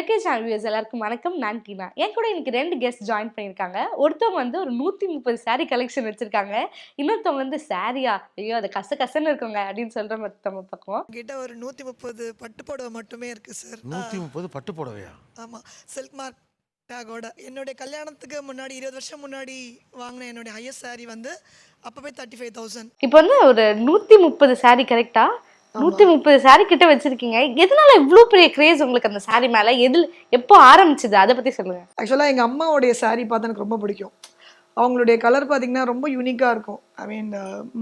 இலக்கிய channel views எல்லாருக்கும் வணக்கம். நான் டீனா என் கூட இன்னைக்கு ரெண்டு கெஸ்ட் ஜாயின் பண்ணியிருக்காங்க. ஒருத்தவங்க வந்து ஒரு நூற்றி முப்பது saree கலெக்ஷன் வச்சிருக்காங்க. இன்னொருத்தவங்க வந்து சாரியா ஐயோ அது கச கசன்னு இருக்குங்க அப்படின்னு சொல்ற மொத்தம் பக்கம் கிட்ட ஒரு நூற்றி முப்பது பட்டு புடவை மட்டுமே இருக்குது சார் நூற்றி முப்பது பட்டு புடவையா? ஆமாம் சில்க் மார்க் டேகோட என்னுடைய கல்யாணத்துக்கு முன்னாடி இருபது வருஷம் முன்னாடி வாங்கின என்னுடைய ஹையஸ்ட் saree வந்து அப்போவே தேர்ட்டி ஃபைவ் தௌசண்ட் இப்போ வந்து ஒரு நூற்றி முப்பது saree கரெக்டா நூற்றி முப்பது சாரி கிட்ட வச்சிருக்கீங்க. எதனால இவ்வளோ பெரிய கிரேஸ் உங்களுக்கு அந்த சாரி மேல? எதில் எப்போ ஆரம்பிச்சது? அதை பத்தி சொல்லுங்க. ஆக்சுவலாக எங்கள் அம்மாவுடைய சாரி பார்த்து எனக்கு ரொம்ப பிடிக்கும். அவங்களுடைய கலர் பார்த்தீங்கன்னா ரொம்ப யூனிக்காக இருக்கும். ஐ மீன்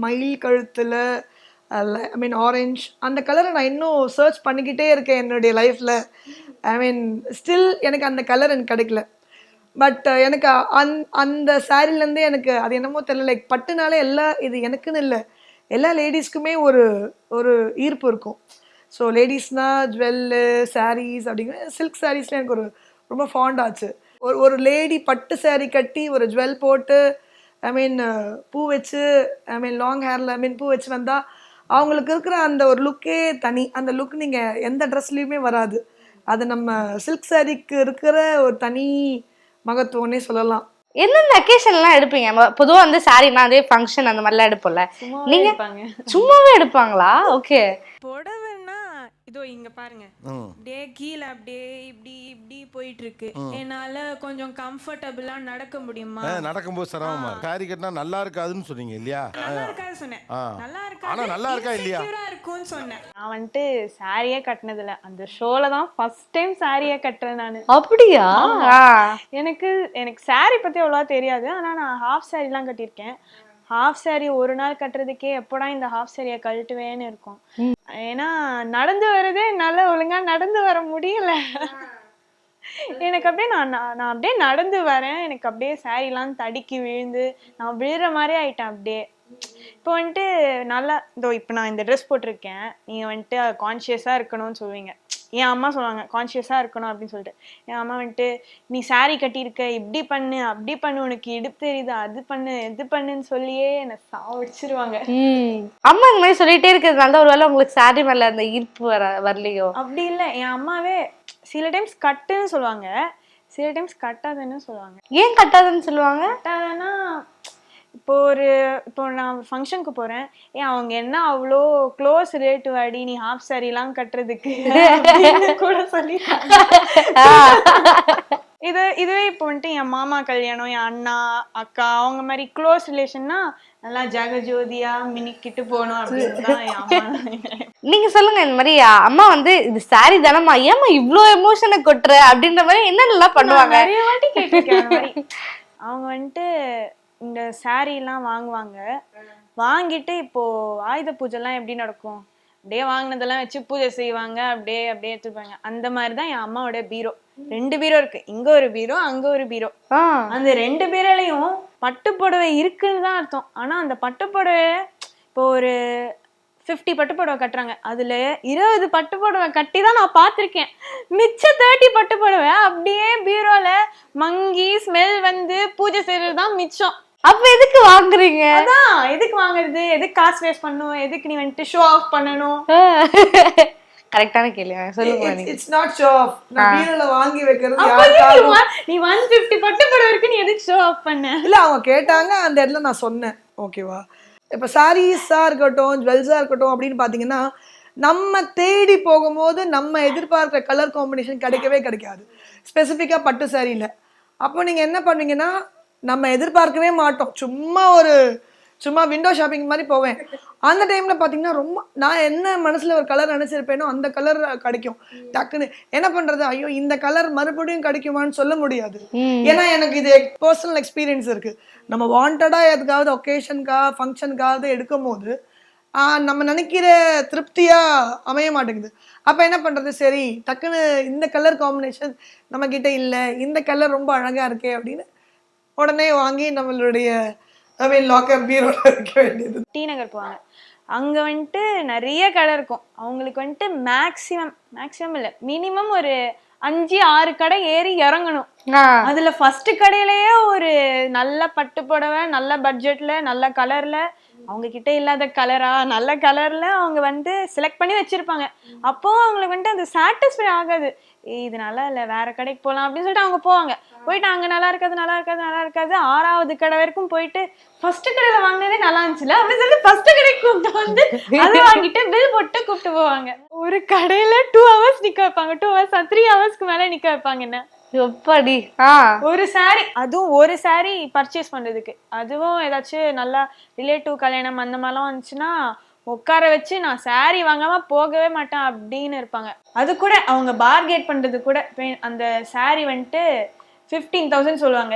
மயில் கழுத்தில் ஐ மீன் ஆரஞ்ச் அந்த கலரை நான் இன்னும் சர்ச் பண்ணிக்கிட்டே இருக்கேன் என்னுடைய லைஃப்பில் ஐ மீன் ஸ்டில் எனக்கு அந்த கலர் எனக்கு கிடைக்கல. பட் எனக்கு அந் அந்த சாரிலேருந்தே எனக்கு அது என்னமோ தெரியல. லைக் பட்டுனாலே எல்லாம் இது எனக்குன்னு இல்லை. எல்லா லேடிஸ்க்குமே ஒரு ஒரு ஈர்ப்பு இருக்கும். ஸோ லேடிஸ்னால் ஜுவல்லு சாரீஸ் அப்படிங்கிற சில்க் சாரீஸ்லாம் எனக்கு ஒரு ரொம்ப ஃபாண்ட் ஆச்சு. ஒரு ஒரு லேடி பட்டு சாரீ கட்டி ஒரு ஜுவல் போட்டு ஐ மீன் பூ வச்சு ஐ மீன் லாங் ஹேரில் ஐ மீன் பூ வச்சு வந்தால் அவங்களுக்கு இருக்கிற அந்த ஒரு லுக்கே தனி. அந்த லுக் நீங்கள் எந்த ட்ரெஸ்லேயுமே வராது. அது நம்ம சில்க் சாரீக்கு இருக்கிற ஒரு தனி மகத்துவம்னே சொல்லலாம். எந்தெந்த அக்கேஷன்லாம் எடுப்பீங்க? பொதுவா வந்து சாரினா அதே ஃபங்க்ஷன் அந்த மாதிரிலாம் எடுப்போம்ல. நீங்க? சும்மாவே எடுப்பாங்களா? ஓகே புடவைன்னா இதோ இங்க பாருங்க. அப்படியே கீழே அப்படியே இப்படி இப்படி போயிட்டு இருக்கு என்னால கொஞ்சம் கம்ஃபர்டபுளா நடக்க முடியுமா? நடக்கும்போது சிரமமா இருக்கு. சாரி கட்டினா நல்லா இருக்காதுன்னு சொன்னீங்க இல்லையா? நல்லா இருக்காது சொன்னேன். நல்லா ஆனா நல்லா இருக்கா இல்லையா? இருக்கும்னு சொன்னேன். நான் வந்துட்டு சாரியே கட்டினதில்ல. அந்த ஷோல தான் ஃபர்ஸ்ட் டைம் சாரியே கட்டுறேன் நான். அப்படியா. எனக்கு எனக்கு saree பத்தி அவ்வளவா தெரியாது. ஆனா நான் ஹாஃப் சாரிலாம் கட்டியிருக்கேன். ஹாஃப் சாரி ஒரு நாள் கட்டுறதுக்கே எப்படா இந்த ஹாஃப் சாரியை கழட்டுவேன்னு இருக்கும். ஏன்னா நடந்து வரதே என்னால ஒழுங்கா நடந்து வர முடியல. எனக்கு அப்படியே நான் நான் நான் அப்படியே நடந்து வரேன். எனக்கு அப்படியே சாரிலாம் தடுக்கி விழுந்து நான் விழுற மாதிரி ஆயிட்டேன் அப்படியே. இப்போ வந்துட்டு நல்லா இதோ இப்போ நான் இந்த ட்ரெஸ் போட்டிருக்கேன். நீங்கள் வந்துட்டு கான்ஷியஸாக இருக்கணும்னு சொல்லுவீங்க. என் அம்மா சொல்லுவாங்க கான்ஷியஸாக இருக்கணும் அப்படின்னு சொல்லிட்டு. என் அம்மா வந்துட்டு நீ saree கட்டியிருக்க இப்படி பண்ணு அப்படி பண்ணு உனக்கு இடுப்பு தெரியுது அது பண்ணு இது பண்ணுன்னு சொல்லியே என்னை சாவடிச்சிருவாங்க. அம்மா இந்த மாதிரி சொல்லிட்டே இருக்கிறதுனால தான் ஒருவேளை உங்களுக்கு சாரி மேல அந்த ஈர்ப்பு வர வரலையோ? அப்படி இல்லை. என் அம்மாவே சில டைம்ஸ் கட்டுன்னு சொல்லுவாங்க. சில டைம்ஸ் கட்டாதுன்னு சொல்லுவாங்க. ஏன் கட்டாதுன்னு சொல்லுவாங்க? கட்டாதன்னா இப்போ ஒரு இப்போ நான் ஃபங்க்ஷனுக்கு போறேன். ஏன் அவங்க என்ன அவ்வளோ க்ளோஸ் ரிலேட்டிவ் அடி நீ ஹாஃப் சாரிலாம் கட்டுறதுக்கு கூட சொல்லி இது இதுவே இப்போ வந்துட்டு என் மாமா கல்யாணம் என் அண்ணா அக்கா அவங்க மாதிரி க்ளோஸ் ரிலேஷன்னா நல்லா ஜெகஜோதியா மினிக்கிட்டு போகணும் அப்படின்னு நீங்க சொல்லுங்க இந்த மாதிரி அம்மா வந்து இது சாரி தானம்மா ஏம்மா இவ்ளோ எமோஷனை கொட்டுற? அப்படின்ற மாதிரி என்னென்னலாம் பண்ணுவாங்க. அவங்க வந்துட்டு இந்த எல்லாம் வாங்குவாங்க. வாங்கிட்டு இப்போ ஆயுத பூஜைலாம் எப்படி நடக்கும்? அப்படியே வாங்கினதெல்லாம் வச்சு பூஜை செய்வாங்க. அப்படியே அப்படியே எடுத்துப்பாங்க. அந்த மாதிரி தான் என் அம்மாவோட பீரோ. ரெண்டு பீரோ இருக்கு. இங்க ஒரு பீரோ அங்க ஒரு பீரோ. அந்த ரெண்டு பீரோலையும் பட்டு புடவை இருக்குன்னு தான் அர்த்தம். ஆனா அந்த பட்டு புடவை இப்போ ஒரு 50 பட்டு புடவை கட்டுறாங்க. அதுல இருபது பட்டு புடவை கட்டி தான் நான் பார்த்திருக்கேன். மிச்ச தேர்ட்டி பட்டு புடவை அப்படியே பீரோல மங்கி ஸ்மெல் வந்து பூஜை செய்யறது தான் மிச்சம். அப்ப எதுக்கு வாங்குறீங்க? அதான் எதுக்கு வாங்குறது? எதுக்கு காசு வேஸ்ட் பண்ணணும்? எதுக்கு நீ வந்துட்டு ஷோ ஆஃப் பண்ணணும்? கரெக்டான கேள்வி சொல்லுங்க நீங்க. இட்ஸ் நாட் ஷோ ஆஃப் நான் பீரோல வாங்கி வைக்கிறது வா- நீ ஒன் பிப்டி பட்டு புடவை இருக்கு நீ எதுக்கு ஷோ ஆஃப் பண்ண? இல்ல அவங்க கேட்டாங்க அந்த இடத்துல நான் சொன்னேன். ஓகேவா இப்போ சாரீஸாக இருக்கட்டும் ஜுவல்ஸாக இருக்கட்டும் அப்படின்னு பார்த்தீங்கன்னா நம்ம தேடி போகும்போது நம்ம எதிர்பார்க்குற கலர் காம்பினேஷன் கிடைக்கவே கிடைக்காது. ஸ்பெசிஃபிக்காக பட்டு சாரியில் அப்போ நீங்கள் என்ன பண்ணுவீங்கன்னா நம்ம எதிர்பார்க்கவே மாட்டோம். சும்மா ஒரு சும்மா விண்டோ ஷாப்பிங் மாதிரி போவேன். அந்த டைமில் பார்த்தீங்கன்னா ரொம்ப நான் என்ன மனசில் ஒரு கலர் நினச்சிருப்பேனோ அந்த கலர் கிடைக்கும். டக்குன்னு என்ன பண்ணுறது ஐயோ இந்த கலர் மறுபடியும் கிடைக்குமான்னு சொல்ல முடியாது. ஏன்னா எனக்கு இது பர்சனல் எக்ஸ்பீரியன்ஸ் இருக்கு. நம்ம வாண்டடா எதுக்காவது ஒகேஷனுக்காக ஃபங்க்ஷனுக்காவது எடுக்கும் போது நம்ம நினைக்கிற திருப்தியா அமைய மாட்டேங்குது. அப்ப என்ன பண்றது? சரி டக்குன்னு இந்த கலர் காம்பினேஷன் நம்ம கிட்ட இல்ல. இந்த கலர் ரொம்ப அழகா இருக்கே அப்படின்னு உடனே வாங்கி நம்மளுடைய ஐ மீன் லாக்கர் பீரோல வைக்க வேண்டியது. டி நகர் போவாங்க. அங்க வந்துட்டு நிறைய கடை இருக்கும். அவங்களுக்கு வந்துட்டு மேக்ஸிமம் மேக்ஸிமம் இல்ல மினிமம் ஒரு அஞ்சு ஆறு கடை ஏறி இறங்கணும். அதுல ஃபர்ஸ்ட் கடையிலேயே ஒரு நல்ல பட்டு புடவை நல்ல பட்ஜெட்ல நல்ல கலர்ல அவங்க கிட்ட இல்லாத கலரா நல்ல கலர்ல அவங்க வந்து செலக்ட் பண்ணி வச்சிருப்பாங்க. அப்போ அவங்களுக்கு வந்துட்டு அது சாட்டிஸ்ஃபை ஆகாது. இது நல்லா இல்ல வேற கடைக்கு போலாம் அப்படின்னு சொல்லிட்டு அவங்க போவாங்க. போயிட்டு அங்க நல்லா இருக்காது நல்லா இருக்காது நல்லா இருக்காது. ஆறாவது கடை வரைக்கும் போயிட்டு ஃபர்ஸ்ட் கடையில வாங்கினதே நல்லா இருந்துச்சுல? அப்படின்னு சொல்லி ஃபர்ஸ்ட் கடைக்கு கூப்பிட்டு வந்து அதை வாங்கிட்டு பில் போட்டு கூப்பிட்டு போவாங்க. ஒரு கடையில டூ ஹவர்ஸ் நிக்க வைப்பாங்க. டூ ஹவர்ஸ் த்ரீ ஹவர்ஸ்க்கு மேல நிக்க வைப்பாங்க என்ன? எப்படி ஒரு saree அதுவும் ஒரு saree பர்ச்சேஸ் பண்றதுக்கு. அதுவும் ஏதாச்சும் நல்லா ரிலேட்டிவ் கல்யாணம் அந்த மாதிரிலாம் வந்துச்சுன்னா உட்கார வச்சு நான் saree வாங்காம போகவே மாட்டேன் அப்படின்னு இருப்பாங்க. அது கூட அவங்க பார்கேட் பண்றது கூட அந்த saree வந்துட்டு ஃபிஃப்டீன் தௌசண்ட் சொல்லுவாங்க.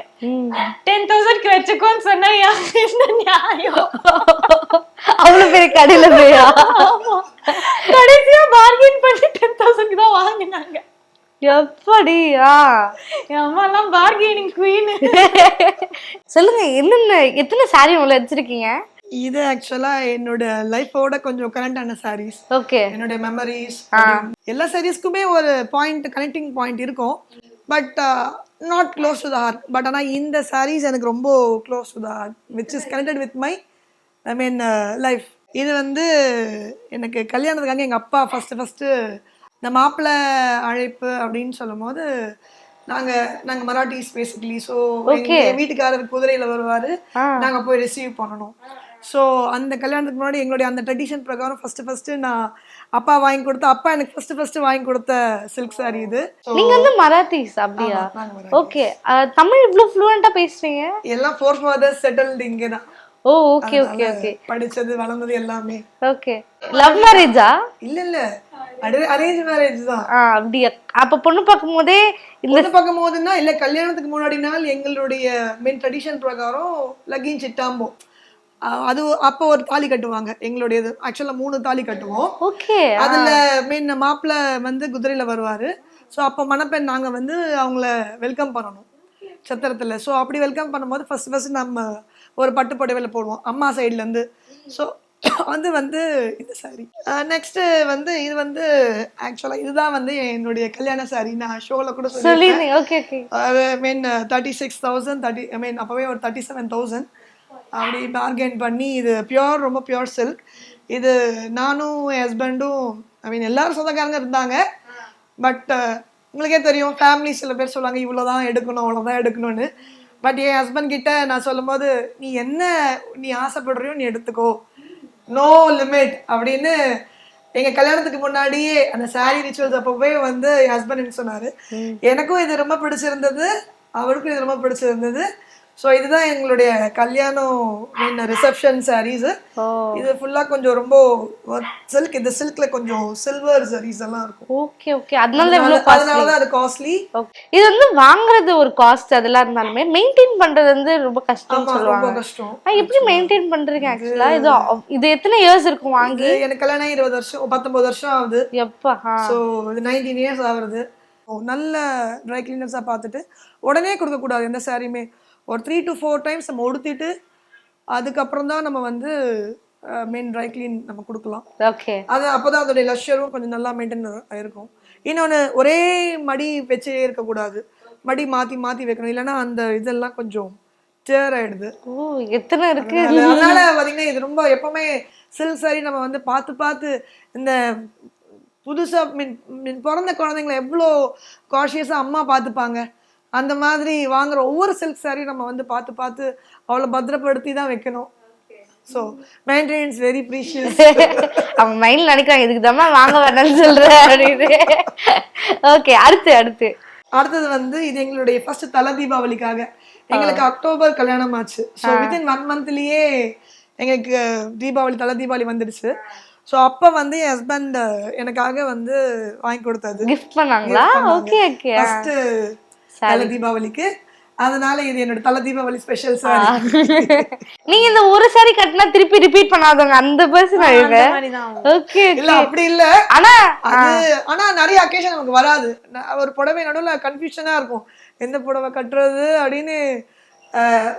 டென் தௌசண்ட்க்கு வச்சுக்கோன்னு சொன்னா நியாயம்? அவ்வளவு பெரிய கடையில போயா. கடைசியா பார்கெயின் பண்ணி டென் தௌசண்ட்க்கு தான் வாங்கினாங்க. எப்படி ஆ என் அம்மா எல்லாம் பார்கெனிங் குயின் சொல்லுங்க என்னென்ன எத்தனை சாரி உள்ள வச்சிருக்கீங்க? இது ஆக்சுவலா என்னோட லைஃபோட கொஞ்சம் கனெக்டான சாரீஸ் ஓகே என்னோட மெமரிஸ் எல்லா சாரீஸ்க்குமே ஒரு பாயிண்ட் கனெக்டிங் பாயிண்ட் இருக்கும். But not close to the heart but ஆனால் இந்த சாரீஸ் எனக்கு ரொம்ப close to the heart which is connected with my I mean life இது வந்து எனக்கு கல்யாணத்துக்காக எங்கள் அப்பா ஃபஸ்ட்டு ஃபஸ்ட்டு இந்த மாப்பிள்ளை அழைப்பு அப்படின்னு சொல்லும் போது நாங்கள் நாங்கள் மராட்டிஸ் பேசிக்கலி ஸோ எங்கள் வீட்டுக்காரர் குதிரையில் வருவார். நாங்கள் போய் ரிசீவ் பண்ணணும். ஸோ அந்த கல்யாணத்துக்கு முன்னாடி எங்களுடைய அந்த ட்ரெடிஷன் பிரகாரம் ஃபஸ்ட்டு ஃபஸ்ட்டு நான் அப்பா வாங்கி கொடுத்த அப்பா எனக்கு ஃபஸ்ட்டு ஃபஸ்ட்டு வாங்கி கொடுத்த சில்க் saree இது. So, நீங்க வந்து மராத்திஸ் அப்படியா. ஓகே தமிழ் இவ்ளோ ஃப்ளூயண்டா பேசுறீங்க? எல்லாம் ஃபோர் ஃபாதர்ஸ் செட்டில்டு இங்கே தான். ஓ ஓகே ஓகே ஓகே படிச்சது வளர்ந்தது எல்லாமே. ஓகே லவ் மேரேஜா இல்ல இல்ல. அரேஞ்ச் மேரேஜ் தான். ஆ அப்படியா? அப்ப பொண்ணு பார்க்கும் போதே இந்த பொண்ணு பார்க்கும் போதுன்னா இல்ல கல்யாணத்துக்கு முன்னாடி நாள் எங்களுடைய மெயின் ட்ரெடிஷன் பிரகாரம் லக்கின் சிட்டாம்போ. அது அப்போ ஒரு தாலி கட்டுவாங்க. எங்களுடையது. ஆக்சுவலா மூணு தாலி கட்டுவோம். ஓகே. அதுல மெயின் மாப்பிள்ளை வந்து குதிரையில வருவாரு. ஸோ அப்போ மணப்பெண் நாங்க வந்து அவங்கள வெல்கம் பண்ணணும். சத்திரத்துல. ஸோ அப்படி வெல்கம் பண்ணும்போது ஃபர்ஸ்ட் ஃபர்ஸ்ட் நம்ம ஒரு பட்டு புடவையில போடுவோம். அம்மா சைடுல இருந்து. ஸோ அது வந்து இந்த சாரி நெக்ஸ்ட் வந்து இது வந்து ஆக்சுவலா இதுதான் வந்து என்னுடைய கல்யாண சாரி நான் ஷோல கூட சொல்லி mean thirty six thousand thirty I mean அப்போவே ஒரு தேர்ட்டி செவன் தௌசண்ட் அப்படி பார்கெயின் பண்ணி இது பியோர் ரொம்ப பியோர் சில்க் இது நானும் என் ஹஸ்பண்டும் ஐ மீன் எல்லாரும் சொந்தக்காரங்க இருந்தாங்க. பட் உங்களுக்கே தெரியும் ஃபேமிலி சில பேர் சொல்லுவாங்க இவ்வளோ தான் எடுக்கணும் அவ்வளோதான் எடுக்கணும்னு. பட் என் ஹஸ்பண்ட் கிட்ட நான் சொல்லும்போது நீ என்ன நீ ஆசைப்படுறியோ நீ எடுத்துக்கோ. நோ லிமிட் அப்படின்னு எங்க கல்யாணத்துக்கு முன்னாடியே அந்த saree ரிச்சுவல்ஸ் அப்பவே வந்து என் ஹஸ்பண்ட் சொன்னாரு. எனக்கும் இது ரொம்ப பிடிச்சிருந்தது அவருக்கும் இது ரொம்ப பிடிச்சிருந்தது. ஸோ இதுதான் எங்களுடைய கல்யாணம் மீன் ரிசப்ஷன் சாரீஸ் இது ஃபுல்லா கொஞ்சம் ரொம்ப சில்க் இந்த சில்க்ல கொஞ்சம் சில்வர் sarees எல்லாம் இருக்கும். ஓகே ஓகே அதனால காஸ்ட்லி அதனாலதான் அது காஸ்ட்லி இது வந்து வாங்குறது ஒரு காஸ்ட் அதெல்லாம் இருந்தாலுமே மெயின்டைன் பண்றது வந்து ரொம்ப கஷ்டம்னு ஆமா ரொம்ப சொல்லுவாங்க கஷ்டம் எப்படி மெயின்டைன் பண்றீங்க ஆக்சுவலா இது இது எத்தனை இயர்ஸ் இருக்கும் வாங்கி? எனக்கு கல்யாணம் இருபது வருஷம் பத்தொன்பது வருஷம் ஆகுது. எப்பா. ஸோ இது நைன்டீன் இயர்ஸ் ஆகுறது. ஓ, நல்ல ட்ரை கிளீனர்ஸாக பார்த்துட்டு உடனே கொடுக்கக்கூடாது எந்த சாரியுமே ஒரு த்ரீ டு ஃபோர் டைம்ஸ் நம்ம உடுத்திட்டு அதுக்கப்புறம் தான் நம்ம வந்து மெயின் ட்ரை க்ளீன் நம்ம கொடுக்கலாம். ஓகே அது அப்போ தான் அதோடைய லஷ்ஷரும் கொஞ்சம் நல்லா மெயின்டைன் இருக்கும் இன்னொன்று ஒரே மடி வச்சே இருக்கக்கூடாது. மடி மாற்றி மாற்றி வைக்கணும். இல்லைன்னா அந்த இதெல்லாம் கொஞ்சம் டேர் ஆயிடுது. ஓ எத்தனை இருக்கு? அதனால பாத்தீங்கன்னா இது ரொம்ப எப்பவுமே சில்க் சாரி நம்ம வந்து பார்த்து பார்த்து இந்த புதுசா மீன் மீன் பிறந்த குழந்தைங்களை எவ்வளோ காஷியஸா அம்மா பார்த்துப்பாங்க. அந்த மாதிரி வாங்குற ஒவ்வொரு சில்க் சாரி நம்ம வந்து பார்த்து பார்த்து அவ்வளோ பத்திரப்படுத்தி தான் வைக்கணும். ஸோ மெயின்டெனன்ஸ் வெரி ப்ரீஷியஸ் அவன் மைண்ட்ல நினைக்கிறாங்க இதுக்கு தான் வாங்க வேணாம்னு சொல்ற. அப்படின்னு ஓகே அடுத்து அடுத்து. அடுத்தது வந்து இது எங்களுடைய ஃபர்ஸ்ட் தலை தீபாவளிக்காக. எங்களுக்கு அக்டோபர் கல்யாணம் ஆச்சு ஸோ வித்தின் ஒன் மந்த்லயே எங்களுக்கு தீபாவளி தலை தீபாவளி வந்துடுச்சு. ஸோ அப்போ வந்து என் ஹஸ்பண்ட் எனக்காக வந்து வாங்கி கொடுத்தது. கிஃப்ட் பண்ணாங்களா? ஓகே ஓகே ஃபர்ஸ்ட் தலை தீபாவளிக்கு. அதனால இது என்னோட தலை தீபாவளி ஸ்பெஷல் சாரி நீங்க இந்த ஒரு சாரி கட்டினா திருப்பி ரிப்பீட் பண்ணாதவங்க அந்த பர்சன் அவங்க. ஓகே இல்ல அப்படி இல்ல. ஆனா அது ஆனா நிறைய அக்கேஷன் நமக்கு வராது. ஒரு புடவை நடுவுல கன்ஃபியூஷனா இருக்கும். எந்த புடவை கட்டுறது அப்படின்னு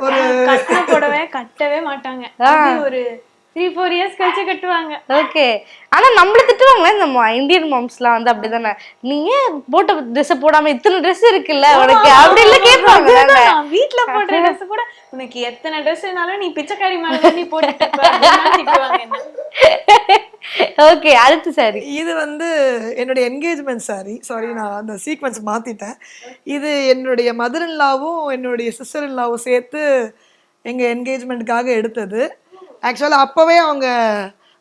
ஒரு புடவை கட்டவே மாட்டாங்க. ஒரு த்ரீ ஃபோர் இயர்ஸ் கழிச்சு கட்டுவாங்க. ஓகே ஆனா நம்மள திட்டுவாங்களே இந்த இந்தியன் மாம்ஸ்லாம் வந்து அப்படிதானே? நீ ஏன் போட்ட ட்ரெஸ் போடாம இத்தனை ட்ரெஸ் இருக்குல்ல உனக்கு? அப்படி இல்ல கேட்பாங்க வீட்ல போடுற ட்ரெஸ் கூட உனக்கு எத்தனை ட்ரெஸ்னாலும் நீ பிச்சைக்காரி மேல தான் நீ திட்டுவாங்க என்ன. ஓகே அடுத்து சாரி இது வந்து என்னுடைய என்கேஜ்மெண்ட் சாரி சாரி நான் அந்த சீக்வன்ஸ் மாற்றிட்டேன் இது என்னுடைய மதர் இன்லாவும் என்னுடைய சிஸ்டர் இன்லாவும் சேர்த்து எங்கள் என்கேஜ்மெண்ட்டுக்காக எடுத்தது. ஆக்சுவலாக அப்போவே அவங்க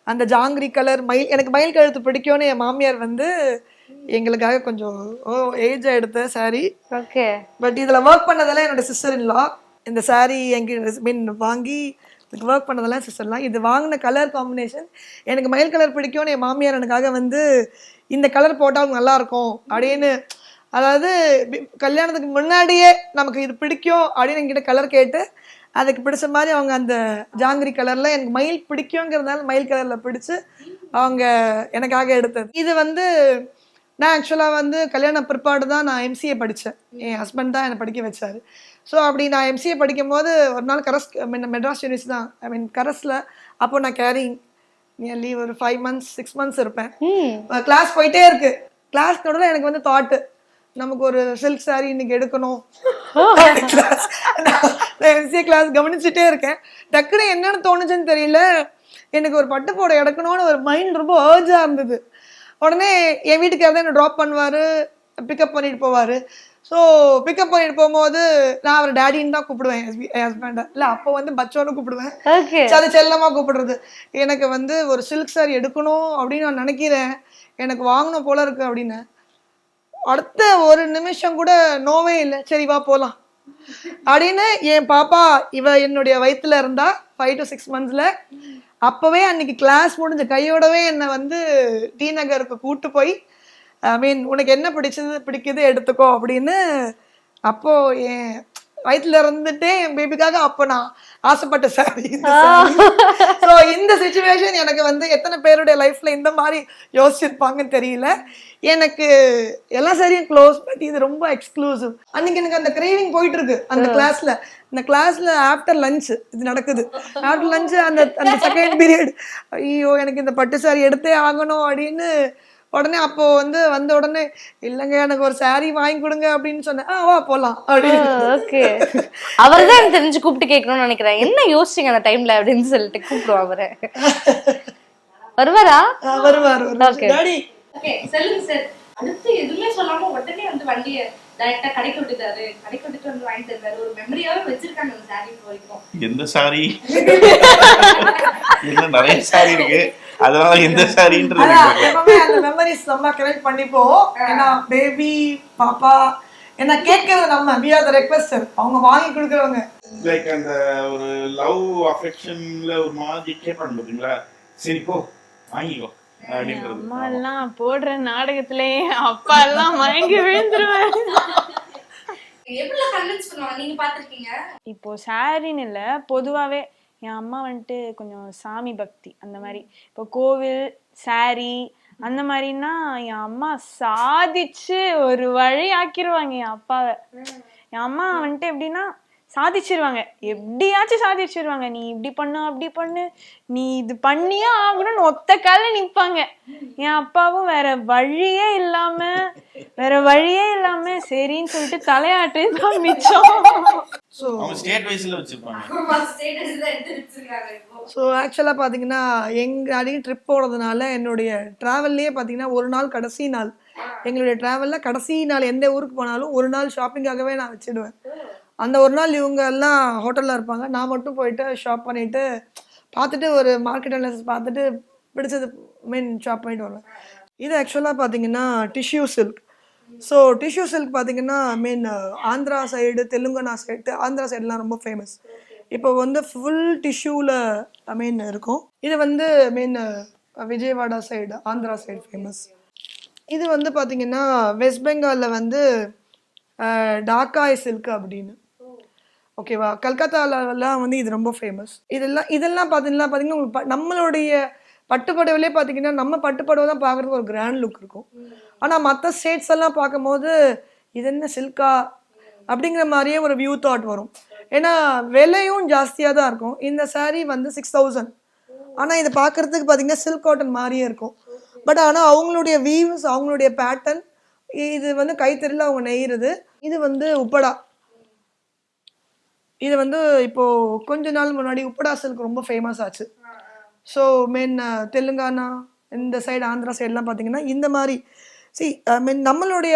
அந்த ஜாங்கிரி கலர் மயில் எனக்கு மயில் கழுத்து பிடிக்கும்னு என் மாமியார் வந்து எங்களுக்காக கொஞ்சம் ஓ ஏஜாக எடுத்த சாரி ஓகே பட் இதில் ஒர்க் பண்ணதெல்லாம் என்னோட சிஸ்டர் இன்லா இந்த saree எங்க மீன் வாங்கி இதுக்கு ஒர்க் பண்ணதெல்லாம் சிஸ்டர்லாம் இது வாங்கின கலர் காம்பினேஷன் எனக்கு மயில் கலர் பிடிக்கும்னு என் மாமியார் எனக்காக வந்து இந்த கலர் போட்டால் நல்லா இருக்கும் அப்படின்னு. அதாவது கல்யாணத்துக்கு முன்னாடியே நமக்கு இது பிடிக்கும் அப்படின்னு என்கிட்ட கலர் கேட்டு அதுக்கு பிடிச்ச மாதிரி அவங்க அந்த ஜாங்கிரி கலரில் எனக்கு மயில் பிடிக்குங்கிறதுனால மயில் கலரில் பிடிச்சு அவங்க எனக்காக எடுத்தது. இது வந்து நான் ஆக்சுவலாக வந்து கல்யாண பிற்பாடு தான் நான் எம்சிஏ படித்தேன் என் ஹஸ்பண்ட் தான் என்னை படிக்க வச்சாரு. ஸோ அப்படி நான் எம்சிஏ படிக்கும்போது ஒரு நாள் கரஸ் மெட்ராஸ் யூனிவர்சிட்டி தான் ஐ மீன் கரஸில் அப்போ நான் கேரிங் நியர்லி ஒரு ஃபைவ் மந்த்ஸ் சிக்ஸ் மந்த்ஸ் இருப்பேன். கிளாஸ் போயிட்டே இருக்கு. கிளாஸ் நடுவில் எனக்கு வந்து தாட்டு நமக்கு ஒரு சில்க் saree இன்னைக்கு எடுக்கணும். எம்சிஏ கிளாஸ் கவனிச்சுட்டே இருக்கேன். டக்குனு என்னன்னு தோணுச்சுன்னு தெரியல. எனக்கு ஒரு பட்டு போட எடுக்கணும்னு ஒரு மைண்ட் ரொம்ப ஏர்ஜாக இருந்தது. உடனே என் வீட்டுக்காரர் தான் என்ன ட்ராப் பண்ணுவார். பிக்கப் பண்ணிட்டு போவார். ஸோ பிக்கப் பண்ணிட்டு போகும்போது நான் அவர் டேடின்னு தான் கூப்பிடுவேன். என் ஹஸ்பண்டை இல்லை அப்போ வந்து பச்சோன்னு கூப்பிடுவேன். சரி, அது செல்லமா கூப்பிடுறது. எனக்கு வந்து ஒரு சில்க் saree எடுக்கணும் அப்படின்னு நான் நினைக்கிறேன். எனக்கு வாங்கணும் போல இருக்கு அப்படின்னு. அடுத்த ஒரு நிமிஷம் கூட நோவே இல்லை. சரி வா போகலாம் அப்படின்னு என் பாப்பா இவ என்னுடைய வயிற்றுல இருந்தா ஃபைவ் டு சிக்ஸ் மந்த்ஸில் அப்போவே அன்னைக்கு கிளாஸ் முடிஞ்ச கையோடவே என்னை வந்து டி நகருக்கு கூட்டு போய் ஐ மீன் உனக்கு என்ன பிடிச்சது பிடிக்குது எடுத்துக்கோ அப்படின்னு அப்போது என் வயிற்றுல இருந்துட்டே என் பேபிக்காக அப்போ நான் ஆசைப்பட்ட சாரி ஸோ இந்த சுச்சுவேஷன் எனக்கு வந்து எத்தனை பேருடைய லைஃப்ல இந்த மாதிரி யோசிச்சிருப்பாங்கன்னு தெரியல. எனக்கு எல்லா சரியும் க்ளோஸ் பட் இது ரொம்ப எக்ஸ்க்ளூசிவ் அன்னைக்கு எனக்கு அந்த கிரேவிங் போயிட்டு இருக்கு அந்த கிளாஸ்ல இந்த கிளாஸ்ல ஆஃப்டர் லஞ்ச் இது நடக்குது. ஆஃப்டர் லஞ்ச் அந்த அந்த செகண்ட் பீரியட் ஐயோ எனக்கு இந்த பட்டு சாரி எடுத்தே ஆகணும் அப்படின்னு உடனே அப்போ வந்து வந்த உடனே இல்லைங்க எனக்கு ஒரு saree வாங்கி கொடுங்க அப்படின்னு சொன்னேன். ஆ வா போலாம். அப்படின்னு. ஓகே. அவர் தான் எனக்கு தெரிஞ்சு கூப்பிட்டு கேட்கணும்னு நினைக்கிறேன். என்ன யோசிச்சீங்க அந்த டைம்ல அப்படின்னு சொல்லிட்டு கூப்பிடுவோம் அவரை. வருவாரா? வருவார் ஓகே சொல்லுங்க சார். அடுத்து எதுவுமே சொல்லாம உடனே வந்து வண்டியை டைரக்டா கடைக்கு விட்டுட்டாரு கடைக்கு விட்டுட்டு வந்து வாங்கிட்டு இருந்தாரு ஒரு மெமரியாவே வச்சிருக்காங்க அந்த சாரி வரைக்கும். எந்த சாரி இன்னும் நிறைய சாரி இருக்கு. அதனால எந்த சாரின்றது எப்பவுமே அந்த மெமரிஸ் நம்ம கனெக்ட் பண்ணிப்போம். ஏன்னா பேபி பாப்பா என்ன கேட்கறது நம்ம. வி ஆர் த ரெக்வஸ்டர் அவங்க வாங்கி கொடுக்குறவங்க. லைக் அந்த ஒரு லவ் அஃபெக்ஷன்ல ஒரு மாதிரி கேட்பாங்க பாத்தீங்களா? சரி போ. வாங்கிக்கோ. அம்மா எல்லாம் போடுற நாடகத்திலேயே அப்பா எல்லாம் மயங்கி விழுந்துருவாரு. இப்போ சாரின்னு இல்லை பொதுவாகவே என் அம்மா வந்துட்டு கொஞ்சம் சாமி பக்தி அந்த மாதிரி. இப்போ கோவில் சாரி அந்த மாதிரின்னா என் அம்மா சாதிச்சு ஒரு வழி ஆக்கிருவாங்க என் அப்பாவை. என் அம்மா வந்துட்டு எப்படின்னா சாதிச்சிருவாங்க. எப்படியாச்சும் சாதிச்சிருவாங்க. நீ இப்படி பண்ணு அப்படி பண்ணு. நீ இது பண்ணியே ஆகணும்னு ஒத்த கால நிப்பாங்க. என் அப்பாவும் வேற வழியே இல்லாம வேற வழியே இல்லாம சரின்னு சொல்லிட்டு தலையாட்டு தான் மிச்சம். ஸோ ஆக்சுவலாக பார்த்தீங்கன்னா எங்கள் அதிகம் ட்ரிப் போனதுனால என்னுடைய ட்ராவல்லையே பார்த்தீங்கன்னா ஒரு நாள் கடைசி நாள். எங்களுடைய ட்ராவலில் கடைசி நாள் எந்த ஊருக்கு போனாலும் ஒரு நாள் ஷாப்பிங்காகவே நான் வச்சிடுவேன். அந்த ஒரு நாள் இவங்க எல்லாம் ஹோட்டலில் இருப்பாங்க. நான் மட்டும் போயிட்டு ஷாப் பண்ணிவிட்டு பார்த்துட்டு ஒரு மார்க்கெட் அனாலிசிஸ் பார்த்துட்டு பிடிச்சது மீன் ஷாப் பண்ணிட்டு வருவேன். இது ஆக்சுவலாக பார்த்தீங்கன்னா tissue silk so tissue silk பார்த்தீங்கன்னா mean Andhra side Telangana side Andhra சைடுலாம் ரொம்ப ஃபேமஸ் இப்போ வந்து ஃபுல் டிஷ்யூவில் மீன் இருக்கும். இது வந்து mean Vijayawada side Andhra side famous இது வந்து பார்த்தீங்கன்னா வெஸ்ட் பெங்காலில் வந்து டாக்காய் சில்க் அப்படின்னு. ஓகேவா? கல்கத்தாலலாம் வந்து இது ரொம்ப ஃபேமஸ் இதெல்லாம் இதெல்லாம் பார்த்தீங்கன்னா பார்த்தீங்கன்னா உங்களுக்கு நம்மளுடைய பட்டுப்படவுலே பார்த்தீங்கன்னா நம்ம பட்டுப்படவை தான் பார்க்குறதுக்கு ஒரு கிராண்ட் லுக் இருக்கும். ஆனால் மற்ற ஸ்டேட்ஸ் எல்லாம் பார்க்கும்போது இது என்ன சில்கா? அப்படிங்கிற மாதிரியே ஒரு வியூ தாட் வரும். ஏன்னா விலையும் ஜாஸ்தியாக தான் இருக்கும். இந்த சாரீ வந்து சிக்ஸ் தௌசண்ட் ஆனால் இதை பார்க்குறதுக்கு பார்த்தீங்கன்னா சில்க் காட்டன் மாதிரியே இருக்கும். பட் ஆனால் அவங்களுடைய வீவ்ஸ் அவங்களுடைய பேட்டர்ன் இது வந்து கைத்தறியில் அவங்க நெய்கிறது இது வந்து உப்படா. இது வந்து இப்போது கொஞ்ச நாள் முன்னாடி உப்படாசலுக்கு ரொம்ப ஃபேமஸ் ஆச்சு. ஸோ மெயின் தெலுங்கானா இந்த சைடு ஆந்திரா சைடெலாம் பார்த்தீங்கன்னா இந்த மாதிரி சி மீன் நம்மளுடைய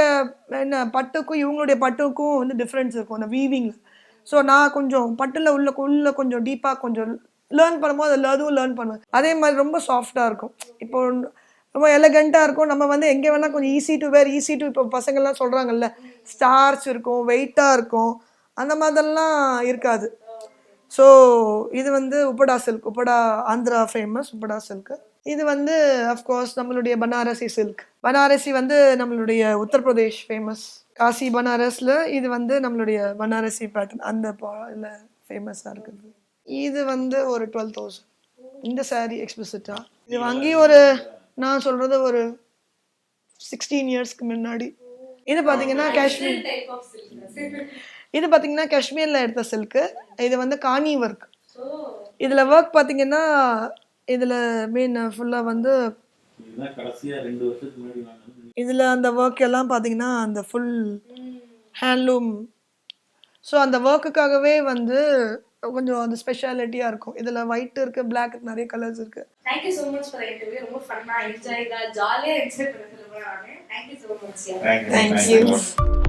என்ன பட்டுக்கும் இவங்களுடைய பட்டுக்கும் வந்து டிஃப்ரென்ஸ் இருக்கும் அந்த வீவிங்கில் ஸோ நான் கொஞ்சம் பட்டில் உள்ள உள்ள கொஞ்சம் டீப்பாக கொஞ்சம் லேர்ன் பண்ணும்போது அதில் அதுவும் லேர்ன் பண்ணுவேன். அதே மாதிரி ரொம்ப சாஃப்டாக இருக்கும். இப்போ ரொம்ப எலகண்ட்டாக இருக்கும். நம்ம வந்து எங்கே வேணால் கொஞ்சம் easy to wear easy to இப்போ பசங்கள்லாம் சொல்கிறாங்கல்ல ஸ்டார்ச் இருக்கும் வெயிட்டாக இருக்கும். அந்த மாதிரிலாம் இருக்காது. ஸோ இது வந்து Uppada silk Uppada Andhra famous Uppada silk இது வந்து அஃப்கோர்ஸ் நம்மளுடைய பனாரசி சில்க் பனாரசி வந்து நம்மளுடைய உத்தரப்பிரதேஷ் ஃபேமஸ் காசி பனாரஸில் இது வந்து நம்மளுடைய பனாரசி பேட்டர்ன் அந்த இதில் ஃபேமஸாக இருக்குது. இது வந்து ஒரு டுவெல் தௌசண்ட் இந்த saree எக்ஸ்பிளிசிட்டாக இது வாங்கி ஒரு நான் சொல்கிறது ஒரு சிக்ஸ்டீன் இயர்ஸ்க்கு முன்னாடி. இது பார்த்தீங்கன்னா காஷ்மீர். இது பார்த்தீங்கன்னா காஷ்மீரில் எடுத்த சில்க்கு இது வந்து காணி ஒர்க் இதில் ஒர்க் பார்த்தீங்கன்னா இதில் மீன் ஃபுல்லாக வந்து இதில் அந்த ஒர்க் எல்லாம் பார்த்தீங்கன்னா அந்த ஃபுல் ஹேண்ட்லூம் ஸோ அந்த ஒர்க்குக்காகவே வந்து கொஞ்சம் அந்த ஸ்பெஷாலிட்டியாக இருக்கும். இதில் ஒயிட் இருக்குது Black நிறைய கலர்ஸ் இருக்குது thank you so much for interview ரொம்ப ஃபன்னாக என்ஜாய் தான் ஜாலியாக என்ஜாய் பண்ண சொல்லுவேன் நான். Thank you so much thank you Thank you. Thank you